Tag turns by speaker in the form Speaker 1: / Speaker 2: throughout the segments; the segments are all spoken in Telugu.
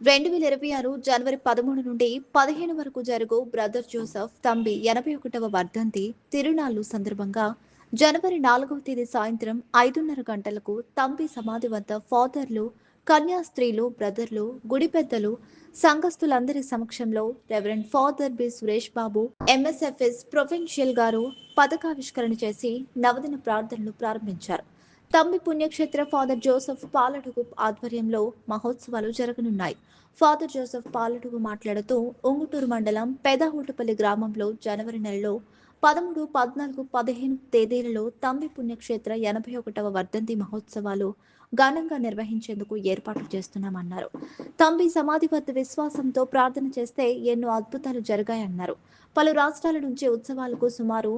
Speaker 1: రెండు వేల ఇరవై ఆరు జనవరి పదమూడు నుండి పదిహేను వరకు జరుగు బ్రదర్ జోసఫ్ తంబి ఎనభై ఒకటవ వర్ధంతి తిరునాళ్ళు సందర్భంగా జనవరి నాలుగవ తేదీ సాయంత్రం ఐదున్నర గంటలకు తంబి సమాధి వద్ద ఫాదర్లు కన్యాస్త్రీలు బ్రదర్లు గుడి పెద్దలు సంఘస్థులందరి సమక్షంలో reverend father B. Suresh Babu MSFS provincial గారు పథకావిష్కరణ చేసి నవదిన ప్రార్థనలు ప్రారంభించారు. తమ్మి పుణ్యక్షేత్ర ఫాదర్ జోసెఫ్ పాలడుగు ఆధ్వర్యంలో మహోత్సవాలు జరగనున్నాయి. ఫాదర్ జోసెఫ్ పాలడుగు మాట్లాడుతూ ఉంగుటూరు మండలం పెదహూటపల్లి గ్రామంలో జనవరి నెలలో పదమూడు పద్నాలుగు పదిహేను తేదీలలో తమ్మి పుణ్యక్షేత్ర ఎనభై ఒకటవ వర్ధంతి మహోత్సవాలు ఘనంగా నిర్వహించేందుకు ఏర్పాట్లు చేస్తున్నామన్నారు. తంబి సమాధి వద్ద విశ్వాసంతో ప్రార్థన చేస్తే ఎన్నో అద్భుతాలు జరిగాయన్నారు. పలు రాష్ట్రాల నుంచి ఉత్సవాలకు సుమారు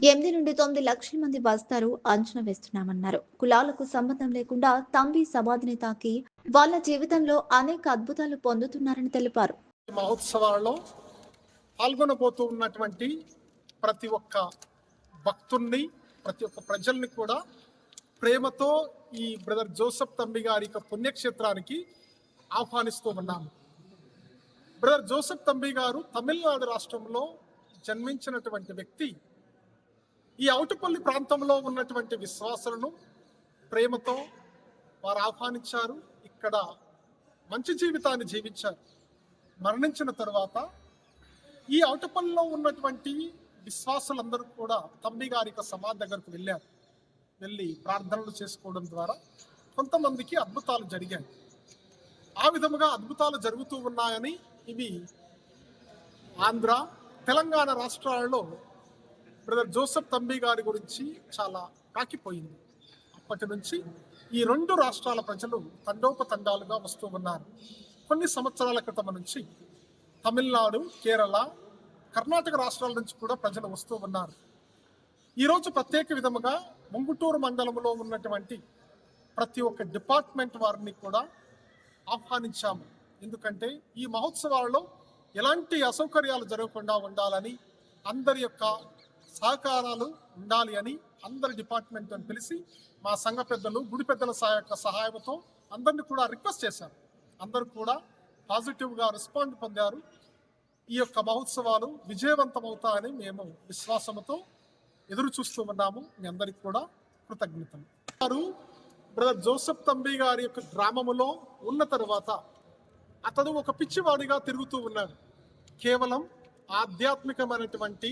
Speaker 1: ఎనిమిది నుండి తొమ్మిది లక్షల మంది వస్తారు అంచనా వేస్తున్నామన్నారు. కులాలకు సంబంధం లేకుండా తంబి సమాధిని తాకి వాళ్ళ జీవితంలో అనేక అద్భుతాలు పొందుతున్నారని తెలిపారు.
Speaker 2: ఈ మహోత్సవాలలో పాల్గొనబోతూ ఉన్నటువంటి ప్రతి ఒక్క భక్తుల్ని ప్రతి ఒక్క ప్రజల్ని కూడా ప్రేమతో ఈ బ్రదర్ జోసఫ్ తంబి గారి యొక్క పుణ్యక్షేత్రానికి ఆహ్వానిస్తూ ఉన్నాము. బ్రదర్ జోసఫ్ తంబి గారు తమిళనాడు రాష్ట్రంలో జన్మించినటువంటి వ్యక్తి. ఈ అవుటపల్లి ప్రాంతంలో ఉన్నటువంటి విశ్వాసులను ప్రేమతో వారు ఆహ్వానించారు. ఇక్కడ మంచి జీవితాన్ని జీవించారు. మరణించిన తర్వాత ఈ అవుటపల్లిలో ఉన్నటువంటి విశ్వాసులందరూ కూడా తమ్మి గారి సమాధి దగ్గరకు వెళ్ళారు. వెళ్ళి ప్రార్థనలు చేసుకోవడం ద్వారా కొంతమందికి అద్భుతాలు జరిగాయి. ఆ విధముగా అద్భుతాలు జరుగుతూ ఉన్నాయని ఇవి ఆంధ్ర తెలంగాణ రాష్ట్రాలలో బ్రదర్ జోసెఫ్ తంబి గారి గురించి చాలా కాకిపోయింది. అప్పటి నుంచి ఈ రెండు రాష్ట్రాల ప్రజలు తండోపతండాలుగా వస్తూ ఉన్నారు. కొన్ని సంవత్సరాల క్రితం నుంచి తమిళనాడు కేరళ కర్ణాటక రాష్ట్రాల నుంచి కూడా ప్రజలు వస్తూ ఉన్నారు. ఈరోజు ప్రత్యేక విధముగా ముంగుటూరు మండలంలో ఉన్నటువంటి ప్రతి ఒక్క డిపార్ట్మెంట్ వారిని కూడా ఆహ్వానించాము. ఎందుకంటే ఈ మహోత్సవాలలో ఎలాంటి అసౌకర్యాలు జరగకుండా ఉండాలని అందరి యొక్క సహకారాలు ఉండాలి అని అందరి డిపార్ట్మెంట్ అని పిలిచి మా సంఘ పెద్దలు గుడి పెద్దల సహాయ యొక్క సహాయంతో అందరిని కూడా రిక్వెస్ట్ చేశారు. అందరూ కూడా పాజిటివ్గా రెస్పాండ్ పొందారు. ఈ యొక్క మహోత్సవాలు విజయవంతమవుతాయని మేము విశ్వాసంతో ఎదురు చూస్తూ ఉన్నాము. మీ అందరికి కూడా కృతజ్ఞతలు. వారు బ్రదర్ జోసెఫ్ తంబి గారి యొక్క గ్రామములో ఉన్న తర్వాత అతను ఒక పిచ్చివాడిగా తిరుగుతూ ఉన్నాడు. కేవలం ఆధ్యాత్మికమైనటువంటి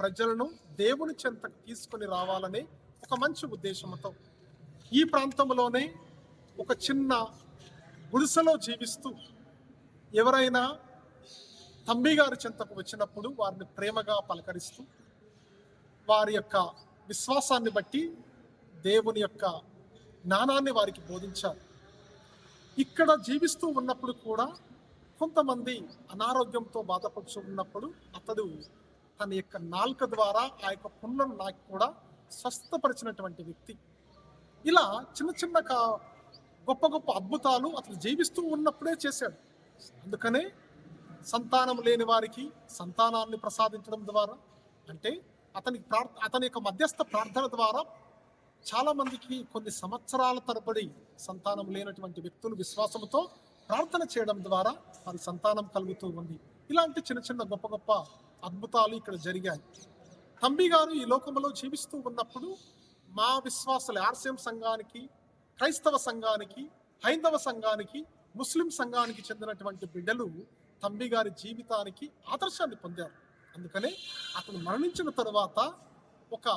Speaker 2: ప్రజలను దేవుని చెంతకు తీసుకొని రావాలనే ఒక మంచి ఉద్దేశంతో ఈ ప్రాంతంలోనే ఒక చిన్న గుడిసెలో జీవిస్తూ ఎవరైనా తంబి గారి చెంతకు వచ్చినప్పుడు వారిని ప్రేమగా పలకరిస్తూ వారి యొక్క విశ్వాసాన్ని బట్టి దేవుని యొక్క జ్ఞానాన్ని వారికి బోధించారు. ఇక్కడ జీవిస్తూ ఉన్నప్పుడు కూడా కొంతమంది అనారోగ్యంతో బాధపడుచు ఉన్నప్పుడు అతడు తన యొక్క నాలుక ద్వారా ఆ యొక్క పుణ్యం నాకు కూడా స్వస్థపరిచినటువంటి వ్యక్తి. ఇలా చిన్న చిన్న గొప్ప గొప్ప అద్భుతాలు అతను జీవిస్తూ ఉన్నప్పుడే చేశాడు. అందుకనే సంతానం లేని వారికి సంతానాన్ని ప్రసాదించడం ద్వారా అంటే అతని ప్రార్ అతని యొక్క మధ్యస్థ ప్రార్థన ద్వారా చాలామందికి కొన్ని సంవత్సరాల తరబడి సంతానం లేనటువంటి వ్యక్తులు విశ్వాసంతో ప్రార్థన చేయడం ద్వారా వారి సంతానం కలుగుతూ ఉంది. ఇలాంటి చిన్న చిన్న గొప్ప గొప్ప అద్భుతాలు ఇక్కడ జరిగాయి. తంబి గారు ఈ లోకంలో జీవిస్తూ ఉన్నప్పుడు మా విశ్వాసులు ఆర్సీఎం సంఘానికి క్రైస్తవ సంఘానికి హైందవ సంఘానికి ముస్లిం సంఘానికి చెందినటువంటి బిడ్డలు తంబి గారి జీవితానికి ఆదర్శాన్ని పొందారు. అందుకనే అతను మరణించిన తరువాత ఒక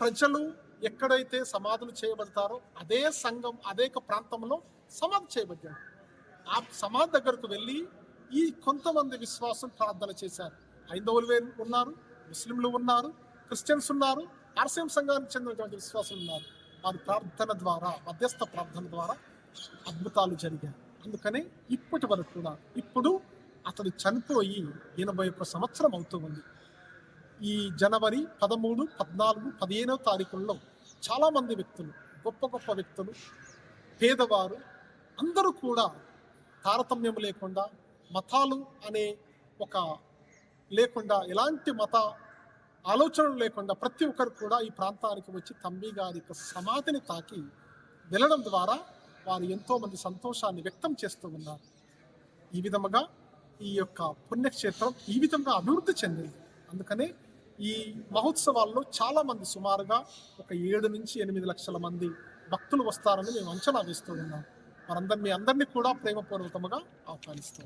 Speaker 2: ప్రజలు ఎక్కడైతే సమాధులు చేయబడతారో అదే సంఘం అదే ఒక ప్రాంతంలో సమాధి చేయబడ్డాడు. ఆ సమాధి దగ్గరకు వెళ్ళి ఈ కొంతమంది విశ్వాసం ప్రార్థన చేశారు. హైందవులు వేరు ఉన్నారు ముస్లింలు ఉన్నారు క్రిస్టియన్స్ ఉన్నారు ఆర్సీఎం సంఘానికి చెందినటువంటి విశ్వాసులు ఉన్నారు. వారి ప్రార్థన ద్వారా మధ్యస్థ ప్రార్థన ద్వారా అద్భుతాలు జరిగాయి. అందుకనే ఇప్పటి వరకు కూడా ఇప్పుడు అతడు చనిపోయి ఎనభై ఒక్క సంవత్సరం అవుతుంది ఈ జనవరి పదమూడు పద్నాలుగు పదిహేనవ తారీఖుల్లో చాలామంది వ్యక్తులు గొప్ప గొప్ప వ్యక్తులు పేదవారు అందరూ కూడా తారతమ్యం లేకుండా మతాలు అనే ఒక లేకుండా ఎలాంటి మత ఆలోచనలు లేకుండా ప్రతి ఒక్కరు కూడా ఈ ప్రాంతానికి వచ్చి తంబి గారి యొక్క సమాధిని తాకి వెళ్ళడం ద్వారా వారు ఎంతోమంది సంతోషాన్ని వ్యక్తం చేస్తూ ఉన్నారు. ఈ విధముగా ఈ యొక్క పుణ్యక్షేత్రం ఈ విధంగా అభివృద్ధి చెందింది. అందుకనే ఈ మహోత్సవాల్లో చాలామంది సుమారుగా ఒక ఏడు నుంచి ఎనిమిది లక్షల మంది భక్తులు వస్తారని మేము అంచనా వేస్తూ ఉన్నాం. మరందరి మీ అందరినీ కూడా ప్రేమపూర్వకముగా ఆహ్వానిస్తూ